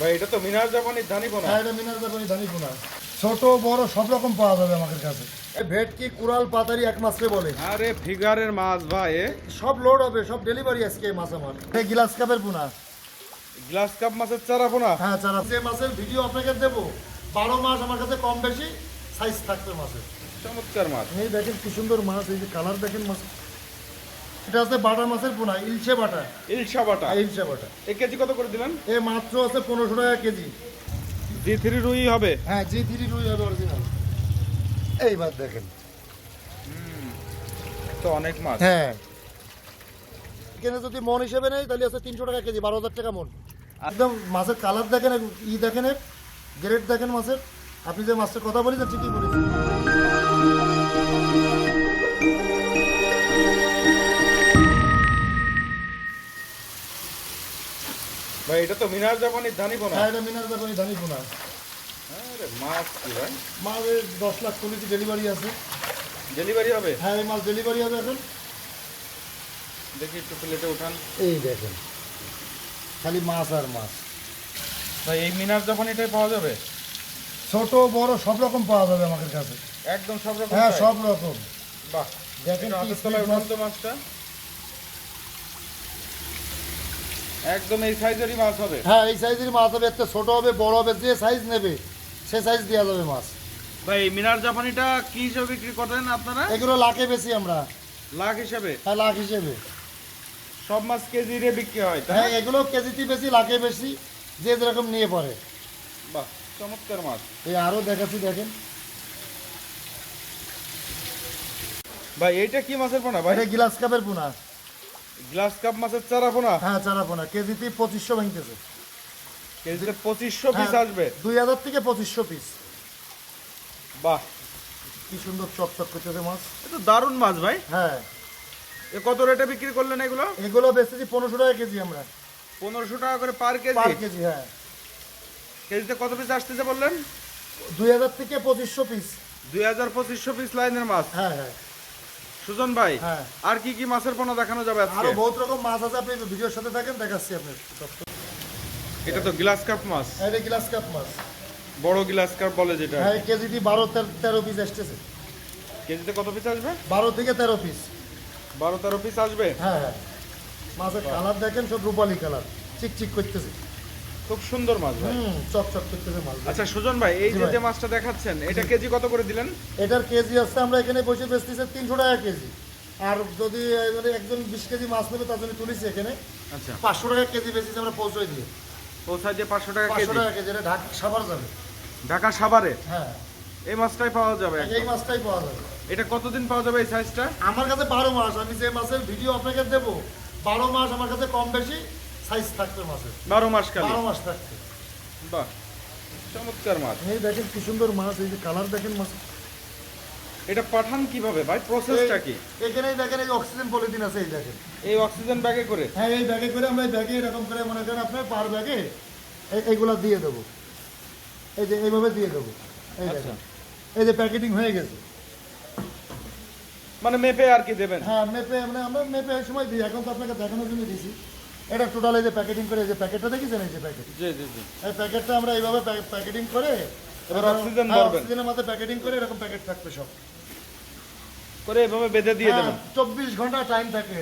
ভাই এটা তো মিনার জাপানি ধানি পোনা। হ্যাঁ এটা মিনার জাপানি ধানি পোনা। ছোট বড় সব রকম পাওয়া যাবে আমাদের কাছে। ভেটকি কুড়াল পাতারি এক মাসে বলে? আরে ফিগারের মাছ ভাই সব লোড হবে সব ডেলিভারি আজকে মাছ আমার। এই গ্লাস কাপের পোনা। গ্লাস কাপ মাছের চারা পোনা? হ্যাঁ চারা। যে মাছের ভিডিও আপনাকে দেবো বারো মাস আমার কাছে কম বেশি সাইজ থাকবে মাছের। চমৎকার মাছ। এই দেখেন কি সুন্দর মাছ এই যে কালার দেখেন মাছ। এটা আছে বাটা মাছের পোনা ইলশে বাটা ইলশা বাটা ইলশে বাটা এই কেজি কত করে দিলেন? এ মাত্র আছে পনেরোশো টাকা কেজি। জি থ্রি রুই হবে? হ্যাঁ জি থ্রি রুই হবে অরিজিনাল এইবার দেখেন। তো অনেক মাছ। হ্যাঁ। এখানে যদি মন হিসেবে নেই তাহলে আছে তিনশো টাকা কেজি বারো হাজার টাকা মন। একদম মাছের কালার দেখেন ই দেখেন গ্রেড দেখেন মাছের। আপনি যে মাছটার কথা বলেছেন ঠিকই বলেছেন। ভাই এটা তো মিনার জাপানি ধানি পোনা। হ্যাঁ এটা মিনার জাপানি ধানি পোনা। আরে মাছ কি ভাই? মালের দশ লাখ চল্লিশ ডেলিভারি আছে। ডেলিভারি হবে? হ্যাঁ এই মাছ ডেলিভারি হবে এখন। দেখি একটু প্লেটে উঠান। এই দেখেন খালি মাছ আর মাছ। ভাই এই মিনার জাপানিটাই পাওয়া যাবে? ছোট বড় সব রকম পাওয়া যাবে আমাদের কাছে। একদম সব রকম হ্যাঁ সব রকম। বাহ দেখেন মাছটা। একদম এই সাইজেরই মাছ হবে। হ্যাঁ এই সাইজের মাছ হবে একটা ছোট হবে বড় হবে যে সাইজ নেবে সে সাইজ দেওয়া যাবে মাছ। ভাই মিনার জাপানিটা কি হিসেবে বিক্রি করেন আপনারা? এগুলো লাখে বেশি আমরা। লাখ হিসেবে? হ্যাঁ লাখ হিসেবে। সব মাছ কেজি রে বিক্রি হয় হ্যাঁ এগুলো কেজিতে বেশি লাখে বেশি যে যেরকম নিয়ে পড়ে। বাহ চমৎকার মাছ। এই আরও দেখাচ্ছি দেখেন। ভাই এইটা কি মাছের পোনা ভাই? এটা গ্লাস কাপের পোনা। গ্লাস কাপ মাছের চারা পোনা? হ্যাঁ চারা পোনা। কেজিতে পঁচিশশো ভাঙতেছে। কেজিতে পঁচিশশো পিস হ্যাঁ, আসবে? দুই হাজার থেকে পঁচিশশো পিস বাহ। কি সুন্দর চকচক করতেছে মাছ। এ দারুণ মাছ ভাই। হ্যাঁ। এ কত রেটে বিক্রি করলেন এগুলো? এগুলো বেচতেছি পনেরোশো টাকা কেজি আমরা। পনেরোশো টাকা করে পার কেজি? পার কেজি হ্যাঁ। কেজিতে কত পিস আসতেছে বললেন? দুই হাজার থেকে পঁচিশশো পিস দুই হাজার পঁচিশশো পিস লাইনের মাছ। হ্যাঁ হ্যাঁ। সুজন ভাই হ্যাঁ। আর কি কি মাছের পোনা দেখানো যাবে আজকে? আরও বহুত রকম মাছ আছে আপনি ভিডিওর সাথে থাকেন দেখাচ্ছি আপনার এটা তো গ্লাস কাপ মাছ। হ্যাঁ এটা গ্লাস কাপ মাছ। বড় গ্লাস কাপ বলে যেটা। হ্যাঁ বারো তেরো- তেরো পিস আসতেছে। কেজিতে কত পিস আসবে? বারো থেকে তেরো পিস বারো তেরো পিস আসবে? হ্যাঁ হ্যাঁ। মাছের কালার দেখেন সব রূপালি কালার চিকচিক করতেছে। খুব সুন্দর মাছ ভাই। চকচক করতেছে মাছ আচ্ছা সুজন ভাই এই যে যে মাছটা দেখাচ্ছেন এটা কেজি কত করে দিলেন? এটার কেজি আছে আমরা এখানে বসে বেচতেছি তিনশো টাকা কেজি। আর যদি মানে একজন বিশ কেজি মাছ নেবে তার জন্য তুলিছি এখানে। আচ্ছা। পাঁচশো টাকা কেজি বেশি আমরা পৌঁছে দিয়ে। পৌঁছায় যে পাঁচশো টাকা পাঁচশো কেজি। টাকা কেজি এটা ঢাক সাবার যাবে। ঢাকা সাভারে? হ্যাঁ। এই মাছটাই পাওয়া যাবে এই মাছটাই পাওয়া যাবে। এটা কতদিন পাওয়া যাবে এই সাইজটা আমার কাছে বারো মাস আমি যে মাছের ভিডিও আপনাকে দেবো বারো মাস আমার কাছে কম বেশি সাইজ থাকবে মাছের বারো মাস কালি বারো মাস থাকবে বাহ চমৎকার মাছ। এই দেখেন কি সুন্দর মাছ এই যে কালার দেখেন মাছ। এটা পাঠান কীভাবে ভাই? প্রসেসটা কি? এখানেই দেখেন এই অক্সিজেন পলিথিন আছে এই দেখেন। এই অক্সিজেন ব্যাগে করে? হ্যাঁ এই ব্যাগে করে আমরা এই ব্যাগে এরকম করে মনে করেন আপনার পার ব্যাগে এই- এইগুলো দিয়ে দেবো। এই যে এইভাবে দিয়ে দেবো। এই আচ্ছা। দেখেন। এই যে প্যাকেটিং হয়ে গেছে। মানে মেপে আর কি দেবেন? হ্যাঁ মেপে আমরা আমরা মেপে সময় দিই। এখন তো আপনাকে দেখানোর জন্য দিয়েছি এটা টোটাল এই যে প্যাকেটিং করে এই যে প্যাকেটটা দেখেছেন? এই যে প্যাকেট জি জি জি। এই প্যাকেটটা আমরা এইভাবে প্যাকেটিং করে এবার অক্সিজেন হ্যাঁ, ভরবেন। অক্সিজেনের মধ্যে প্যাকেটিং করে এরকম প্যাকেট থাকবে সব। করে এভাবে বেঁধে দিয়ে দেবেন। চব্বিশ ঘণ্টা টাইম থাকে।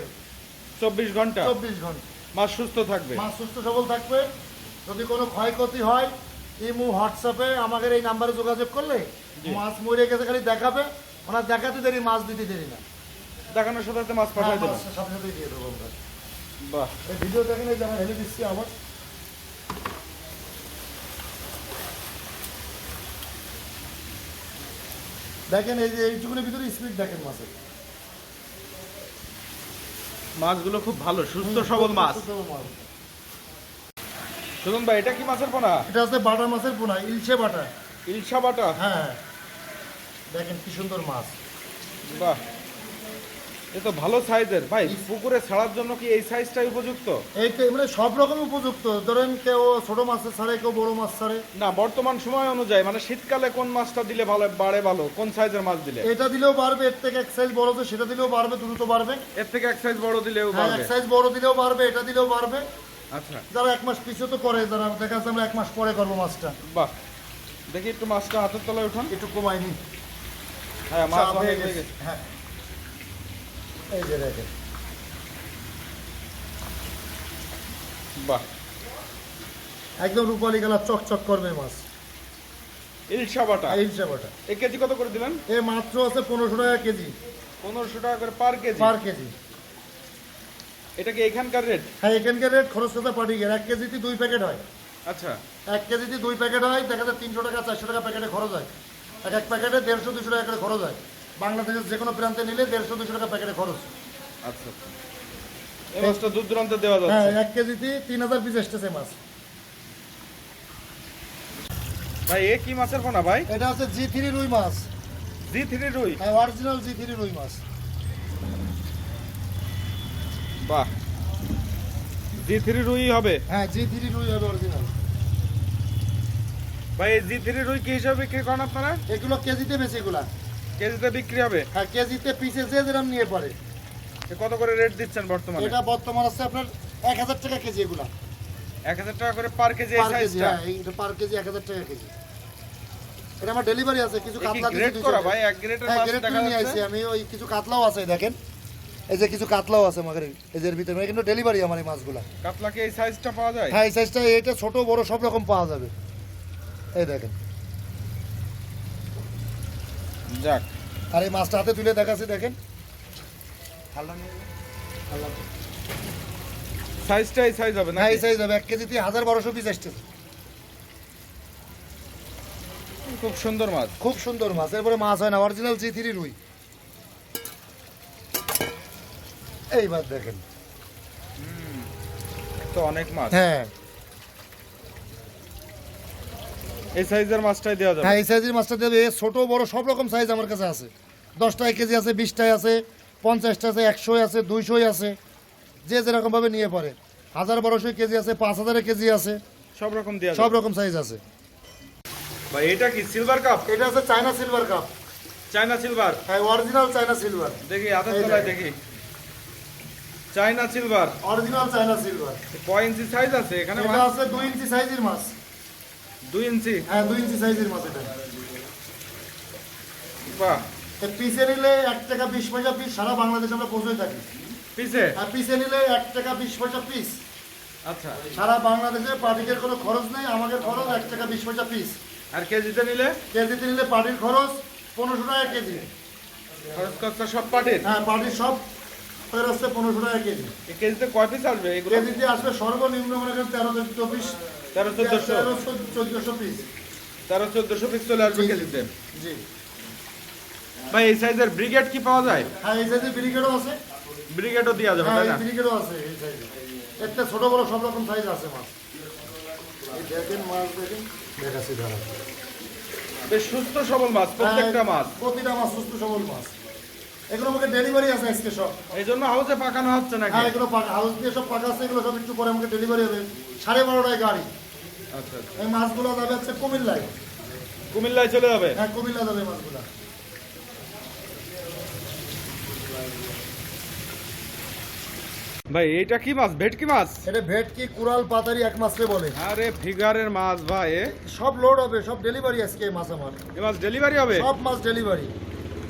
চব্বিশ ঘণ্টা? চব্বিশ ঘণ্টা। মাছ সুস্থ থাকবে। মাছ সুস্থ সবল থাকবে। যদি কোনো ক্ষয়ক্ষতি হয় ইমু হোয়াটসঅ্যাপে আমাদের এই নাম্বারে যোগাযোগ করলে মাছ মরে গেছে খালি দেখাবে। ওনার দেখাতে দেরি মাছ দিতে দেরি না। দেখানোর সাথে সাথে মাছ হ্যাঁ, পাঠাই দেবেন সাথে সাথে দিয়ে দেবো আমরা। বাহ। এই ভিডিও দেখেন এই যে আমার হেলে দিচ্ছি আবার। দেখেন এই যে এইটুকুনের ভিতরে স্পিড দেখেন মাছের মাছগুলো খুব ভালো সুস্থ সবল মাছ। সুজন ভাই এটা কি মাছের পোনা? এটা হচ্ছে বাটা মাছের পোনা ইলশে বাটা ইলশা বাটা হ্যাঁ। দেখেন কি সুন্দর মাছ। বাহ। এ তো ভালো সাইজের। ভাই পুকুরে ছাড়ার জন্য কি এই সাইজটাই উপযুক্ত? এই মানে সব রকম উপযুক্ত। ধরেন কেউ ছোট মাছ ছাড়ে কেউ বড় মাছ ছাড়ে। না বর্তমান সময় অনুযায়ী মানে শীতকালে কোন মাছটা দিলে ভালো বাড়ে ভালো? কোন সাইজের মাছ দিলে? এটা দিলেও বাড়বে এর থেকে এক সাইজ বড় তো সেটা দিলেও বাড়বে দ্রুত বাড়বে। এর থেকে এক সাইজ বড় দিলেও হ্যাঁ বাড়বে। এক সাইজ বড় দিলেও বাড়বে এটা দিলেও বাড়বে। আচ্ছা। যারা এক মাস পিছু তো করে যারা দেখা যাচ্ছে আমরা এক মাস পরে করব মাছটা। বাহ। দেখি একটু মাছটা হাতের তলায় উঠান। একটু কমাইনি হ্যাঁ মাছ হয়ে। গেছে। হ্যাঁ। এই যে দেখেন। বাহ। একদম রূপালি কালার চকচক করবে মাছ। ইলশা বাটা এই হিসাবটা এক কেজি কত করে দিলেন? এ মাত্র আছে পনেরোশো টাকা কেজি। পনেরোশো টাকা করে পার কেজি? পার কেজি। এটা কি এখানকার রেট? হ্যাঁ এখানকার রেট খরচ কথা পাঠিয়ে গেলে এক কেজিতে দুই প্যাকেট হয়। আচ্ছা। এক কেজিতে দুই প্যাকেট হয় দেখা যায় তিনশো টাকা চারশো টাকা প্যাকেটে খরচ হয়। এক এক প্যাকেটে দেড়শো দুশো টাকা করে খরচ হয়। বাংলাদেশের যে কোনো প্রান্তে নিলে দেড়শো দুশো টাকা প্যাকেটে খরচ। আচ্ছা আচ্ছা। মাছটা দূর দূরান্তে দেওয়া হ্যাঁ এক কেজিতে তিন হাজার পিস এসতেছে মাছ। ভাই এ কি মাছের পোনা ভাই? এটা হচ্ছে জি থ্রি রুই মাছ। জি থ্রি রুই? হ্যাঁ অরিজিনাল জি থ্রি রুই মাছ। বাহ। জি থ্রি রুই হবে? হ্যাঁ জি থ্রি রুই হবে অরিজিনাল। ভাই জি থ্রি রুই কি হিসাবে বিক্রি করেন আপনারা? এগুলো কেজিতে বেশি এগুলা। কেজিতে বিক্রি হবে? হ্যাঁ কেজিতে পিসে যে যেরকম নিয়ে পারে। কত করে রেট দিচ্ছেন বর্তমানে? এটা বর্তমান আছে আপনার এক হাজার টাকা কেজি এগুলা। এক হাজার টাকা করে পার কেজি এই সাইজটা হ্যাঁ পার কেজি এক হাজার টাকা কেজি। এটা আমার ডেলিভারি আছে কিছু এ কাতলা গ্রেড করা ভাই? এক গ্রেডের হ্যাঁ মাছ দেখা নিয়ে আইছি আমি ওই কিছু কাতলাও আছে দেখেন। এই যে কিছু কাতলাও আছে আমাদের এই যে ভিতরে কিন্তু ডেলিভারি আমার এই মাছগুলা। কাতলা কি এই সাইজটা পাওয়া যায়? হ্যাঁ এই সাইজটা এটা ছোট বড় সব রকম পাওয়া যাবে। এই দেখেন। যাক। আর এই মাছটা হাতে তুলে দেখাচ্ছি দেখেন। সাইজটা এই সাইজ হবে না হ্যাঁ এই সাইজ হবে। এক কেজিতে হাজার বারোশো পিস আসছে। খুব সুন্দর মাছ। খুব সুন্দর মাছ। এরপরে মাছ হয় না অরিজিনাল জি থ্রি রুই। এইবার দেখেন। তো অনেক মাছ। হ্যাঁ এই সাইজের মাছটাই দেওয়া যাবে। হ্যাঁ এই সাইজের মাছটা দেবে ছোট বড় সব রকম সাইজ আমার কাছে আছে। দশটায় কেজি আছে বিশটায় আছে পঞ্চাশটা আছে একশোয় আছে দুইশোয় আছে। যে যেরকমভাবে নিয়ে পড়ে হাজার বারোশো কেজি আছে পাঁচ হাজারের কেজি আছে। সব রকম দেওয়া সব রকম সাইজ আছে। ভাই এটা কি সিলভার কাপ এটা আছে China silver cup China silver হ্যাঁ অরিজিনাল চায়না সিলভার দেখি এই তলায় দেখি। China silver original China silver কয় ইঞ্চি সাইজ আছে এখানে এটা মাছ? আছে দুই ইঞ্চি সাইজের মাছ। দুই ইঞ্চি? হ্যাঁ দুই ইঞ্চি সাইজের মাছ এটা। বাহ। পিসে নিলে এক টাকা বিশ পয়সা পিস সারা বাংলাদেশে আমরা পৌঁছে থাকি। পিসে? আর পিসে নিলে এক টাকা বিশ পয়সা পিস আচ্ছা। সারা বাংলাদেশে পার্টিকের কোনো খরচ নেই আমাদের খরচ এক টাকা বিশ পয়সা পিস আর কেজিতে নিলে? কেজিতে নিলে পার্টির খরচ পনেরোশো টাকা কেজি। খরচ খরচা সব পাটির? হ্যাঁ পার্টির সব ফের আসছে পনেরোশো টাকা কেজি। কেজিতে কয় পিস আসবে এগুলো? কেজিতে আসবে সর্বনিম্ন মনে করেন তেরো চোদ্দ পিস তেরো চোদ্দশো। চোদ্দশো পিস তেরো চোদ্দশো পিস চলে আসবে জি, জি। কেজিতে জি। ভাই এই সাইজের ব্রিগেড কি পাওয়া যায়? হ্যাঁ এই ব্রিগেডও আছে। ব্রিগেডও দেওয়া যাবে হ্যাঁ তাই না? ব্রিগেডও আছে এই সাইজে একটা ছোট বড় সব রকম সাইজ আছে মাছ। দেখেন মাছ দেখেন। দেখাচ্ছি দাঁড়া বেশ সুস্থ সবল মাছ প্রত্যেকটা হ্যাঁ, মাছ। প্রতিটা মাছ সুস্থ সবল মাছ। এগুলো আমাকে ডেলিভারি আছে আজকে সব। এই জন্য হাউসে পাকানো হচ্ছে নাকি? হ্যাঁ এগুলো পাকা হাউস দিয়ে সব পাকা আছে এগুলো সব একটু পরে আমাকে ডেলিভারি হবে। সাড়ে বারোটায় গাড়ি। এই মাছগুলো যাবে হচ্ছে কুমিল্লায়। কুমিল্লায় চলে যাবে? হ্যাঁ কুমিল্লা যাবে এই মাছগুলো। ভাই এইটা কি মাছ? ভেটকি মাছ? এটা ভেটকি কুড়াল পাতারি এক মাছকে বলে। আরে ফিগারের মাছ ভাই সব লোড হবে সব ডেলিভারি আজকে এই মাছ আমার। এ মাছ ডেলিভারি হবে? সব মাছ ডেলিভারি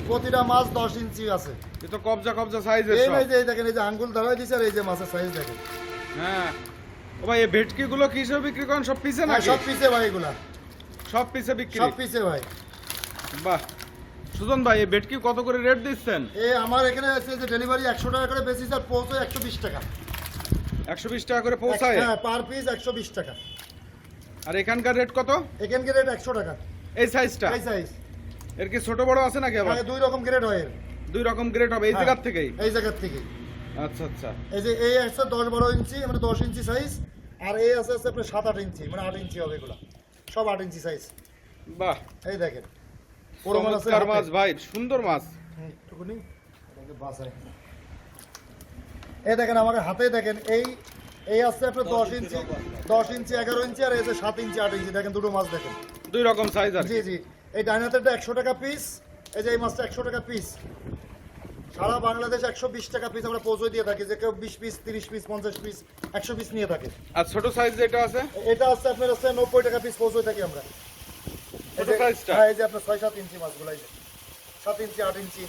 প্রতিটা মাছ দশ ইঞ্চি আছে। এ তো কবজা কবজা সাইজের এই যে এই দেখেন এই যে আঙ্গুল ধরাই দিচ্ছে আর এই যে মাছের সাইজ দেখেন। হ্যাঁ। ও ভাই এই ভেটকি গুলো কি হিসেবে বিক্রি করেন? সব পিসে হ্যাঁ, নাকি? সব পিসে ভাই এগুলা। সব পিসে বিক্রি? সব পিসে ভাই। বাহ। সুজন ভাই এই ভেটকি কত করে রেট দিচ্ছেন? এই আমার এখানে আছে যে ডেলিভারি একশো টাকা করে বেশি স্যার পৌঁছে একশো বিশ টাকা। একশো বিশ টাকা করে পৌঁছায়? হ্যাঁ পার পিস একশো বিশ টাকা। আর এখানকার রেট কত? এখানকার রেট একশো টাকা। এই সাইজটা? এই সাইজ। এর কি ছোট বড় আছে নাকি আবার? হ্যাঁ দুই রকম গ্রেড হয় এর। দুই রকম গ্রেড হবে এই হ্যাঁ, জায়গার থেকেই? এই জায়গার থেকে আচ্ছা আচ্ছা। এই যে এই আছে দশ বারো ইঞ্চি মানে দশ ইঞ্চি সাইজ আর এই আছে আছে আপনার সাত আট ইঞ্চি মানে আট ইঞ্চি হবে এগুলো। সব আট ইঞ্চি সাইজ বাহ। এই দেখেন বড় মাছ আছে। মাছ ভাই সুন্দর মাছ। একটুখানি এটাকে। এই দেখেন আমাকে হাতে দেখেন এই এই আছে আপনার দশ ইঞ্চি দশ ইঞ্চি এগারো ইঞ্চি আর এই যে সাত ইঞ্চি আট ইঞ্চি দেখেন দুটো মাছ দেখেন। দুই রকম সাইজ জি জি। এই ডাইনাতেরটা একশো টাকা পিস এই যে এই মাছটা একশো টাকা পিস সারা বাংলাদেশ একশো বিশ টাকা পিস আমরা পৌঁছে দিয়ে থাকি। যে কেউ বিশ পিস তিরিশ পিস পঞ্চাশ পিস একশো পিস নিয়ে থাকে। আর ছোট সাইজ যেটা আছে? এটা হচ্ছে আপনার হচ্ছে নব্বই টাকা পিস পৌঁছে থাকি আমরা। হ্যাঁ এই যে আপনার ছয় সাত ইঞ্চি মাছগুলো এই যে। সাত ইঞ্চি আট ইঞ্চি।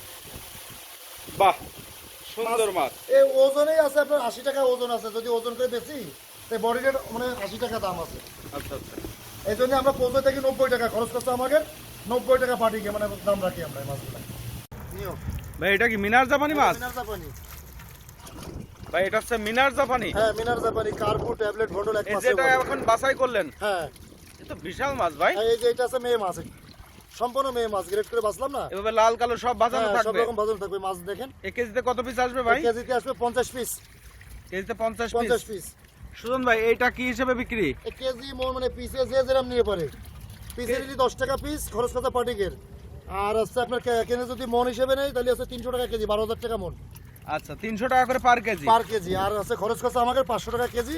বাহ সুন্দর মাছ। এই ওজনেই আছে আপনার আশি টাকা ওজন আছে। যদি ওজন করে বেশি তাই বডি রেট মানে আশি টাকা দাম আছে। আচ্ছা আচ্ছা। এই জন্য আমরা পৌঁছে থাকি নব্বই টাকা। খরচ করছে আমাকে নব্বই টাকা পাঠিয়ে মানে দাম রাখি আমরা এই মাছগুলো। ভাই এটা কি মিনার জাপানি মাছ? মিনার জাপানি। ভাই এটা হচ্ছে মিনার জাপানি। হ্যাঁ মিনার জাপানি কার্পু ট্যাবলেট ভোটল এক মাসে যেটা এখন বাছাই করলেন হ্যাঁ। এ তো বিশাল মাছ ভাই। হ্যাঁ, এই যে এটা আছে মেয়ে মাছ সম্পূর্ণ মেয়ে মাছ গ্রেড করে বাঁচলাম না? এভাবে লাল কালো সব বাজানো হ্যাঁ, সব রকম বাজার থাকবে মাছ দেখেন। এক কেজিতে কত পিস আসবে ভাই? কেজিতে আসবে পঞ্চাশ পিস কেজিতে পঞ্চাশ পিস পঞ্চাশ পিস সুজন ভাই এটা কি হিসেবে বিক্রি? এক কেজি মোর মানে পিসে যে যেরকম নিয়ে পারে। পিসের যদি দশ টাকা পিস খরচ কথা পাটিকের? আর হচ্ছে আপনার কেনে যদি মন হিসেবে নেই তাহলে হচ্ছে তিনশো টাকা কেজি বারো হাজার টাকা মন। আচ্ছা তিনশো টাকা করে পার কেজি? পার কেজি আর হচ্ছে খরচ খরচা আমাকে পাঁচশো টাকা কেজি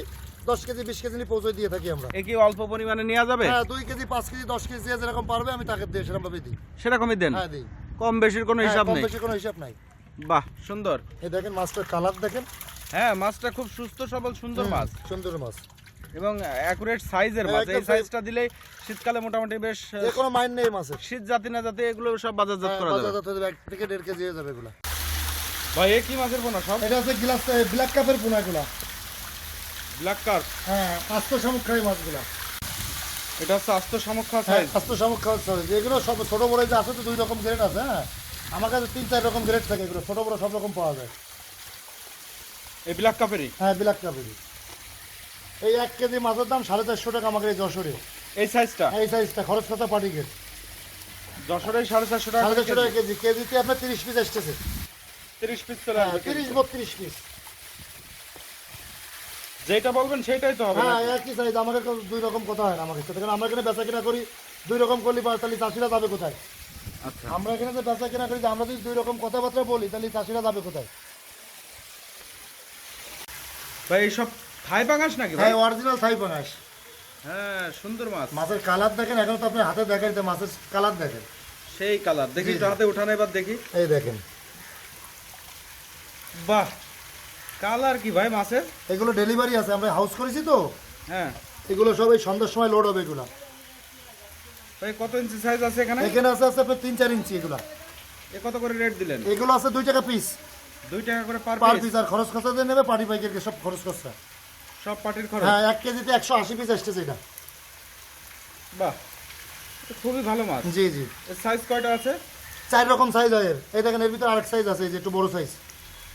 দশ কেজি বিশ কেজি পৌঁছে দিয়ে থাকি আমরা। এ কি অল্প পরিমাণে নেওয়া যাবে? হ্যাঁ দুই কেজি পাঁচ কেজি দশ কেজি যে যেরকম পারবে আমি তাকে দিয়ে সেরকম ভাবে দিই। সেরকমই দেন? হ্যাঁ দিই। কম বেশির কোনো হ্যাঁ, হিসাব কম নেই? বেশি কোনো হিসাব নাই। বাহ সুন্দর। এই দেখেন মাছটার কালার দেখেন। হ্যাঁ মাছটা খুব সুস্থ সবল সুন্দর মাছ। সুন্দর মাছ। এবং অ্যাকুরেট সাইজের হ্যাঁ, মাছ। এই সাইজটা দিলেই শীতকালে মোটামুটি বেশ যে কোনো মাইন্ড নেই মাছের। শীত জাতি না জাতি এগুলো সব বাজারজাত হ্যাঁ, করা যাবে। বাজারজাত হয়ে যাবে, এক থেকে দেড় কেজি হয়ে যাবে এগুলো। ভাই এ কি মাছের পোনা সব? এটা হচ্ছে গ্লাস ব্ল্যাক কাপের পোনাগুলা ব্ল্যাক কার্প হ্যাঁ আস্ত শামুক খাই মাছগুলা। এটা হচ্ছে আস্ত সামক্ষা হ্যাঁ সাইজ আস্ত শামুক খাওয়া চলে যেগুলো সব ছোট বড় যে আছে তো দুই রকম গ্রেড আছে হ্যাঁ? আমার কাছে তিন চার রকম গ্রেড থাকে এগুলো। ছোট বড় সব রকম পাওয়া যায়। এই ব্ল্যাক কাপেরই হ্যাঁ ব্ল্যাক কাপেরই এই এক কেজি মাছের দাম সাড়ে চারশো টাকা আমাকে এই যশোরে। এই সাইজটা? এই সাইজটা খরচ কথা পাটি গেট যশোরে সাড়ে চারশো টাকা সাড়ে চারশো টাকা কেজি। কেজিতে আপনার তিরিশ পিস আসতেছে। তিরিশ পিস চলে হ্যাঁ আসবে তিরিশ বত্রিশ পিস যেটা বলবেন সেটাই তো হবে হ্যাঁ? একই সাইজ আমাকে দুই রকম কথা হয় না আমাকে সাথে। কারণ আমরা এখানে বেচা কেনা করি দুই রকম করলে তাহলে চাষিরা যাবে কোথায়? আচ্ছা। আমরা এখানে যে বেচা কেনা করি যে আমরা যদি দুই রকম কথাবার্তা বলি তাহলে চাষিরা যাবে কোথায়? ভাই এইসব থাই পাঙাশ নাকি ভাই? হ্যাঁ অরিজিনাল থাই পাঙাশ। হ্যাঁ সুন্দর মাছ। মাছের কালার দেখেন এখন তো আপনি হাতে দেখেন যে মাছের কালার দেখেন। সেই কালার। দেখি তো। হাতে উঠানো এবার দেখি। এই দেখেন। বাহ কালার কি ভাই মাছের? এগুলো ডেলিভারি আছে আমরা হাউস করেছি তো। হ্যাঁ। এগুলো সব এই সন্ধ্যার সময় লোড হবে এগুলো। ভাই কত ইঞ্চি সাইজ আছে এখানে? এখানে আছে আছে আপনার তিন চার ইঞ্চি এগুলো। এ কত করে রেট দিলেন? এগুলো আছে দুই টাকা পিস দুই টাকা করে পার পিস আর খরচ খরচা দিয়ে নেবে পাটি পাইকারকে সব খরচ খরচা। সব পার্টির খরচ? হ্যাঁ এক কেজিতে একশো আশি পিস আসতেছে এটা বাহ খুবই ভালো মাছ। জি জি। সাইজ কয়টা আছে? চার রকম সাইজ হয় এর। এই দেখেন এর ভিতরে আরেক সাইজ আছে এই যে একটু বড় সাইজ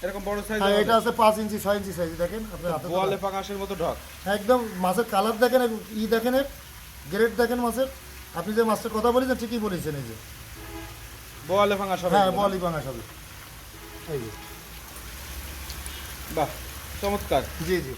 এরকম বড় সাইজ হ্যাঁ এটা আছে পাঁচ ইঞ্চি ছয় ইঞ্চি সাইজ দেখেন আপনার হাতে বোয়ালে পাঙাশের মতো ঢক। একদম মাছের কালার দেখেন ই দেখেন এর গ্রেড দেখেন মাছের। আপনি যে মাছের কথা বলেছেন ঠিকই বলেছেন এই যে। বোয়ালে পাঙাশ হবে হ্যাঁ। বলি বাঙা সবই। এই যে। বাহ চমৎকার। জি জি।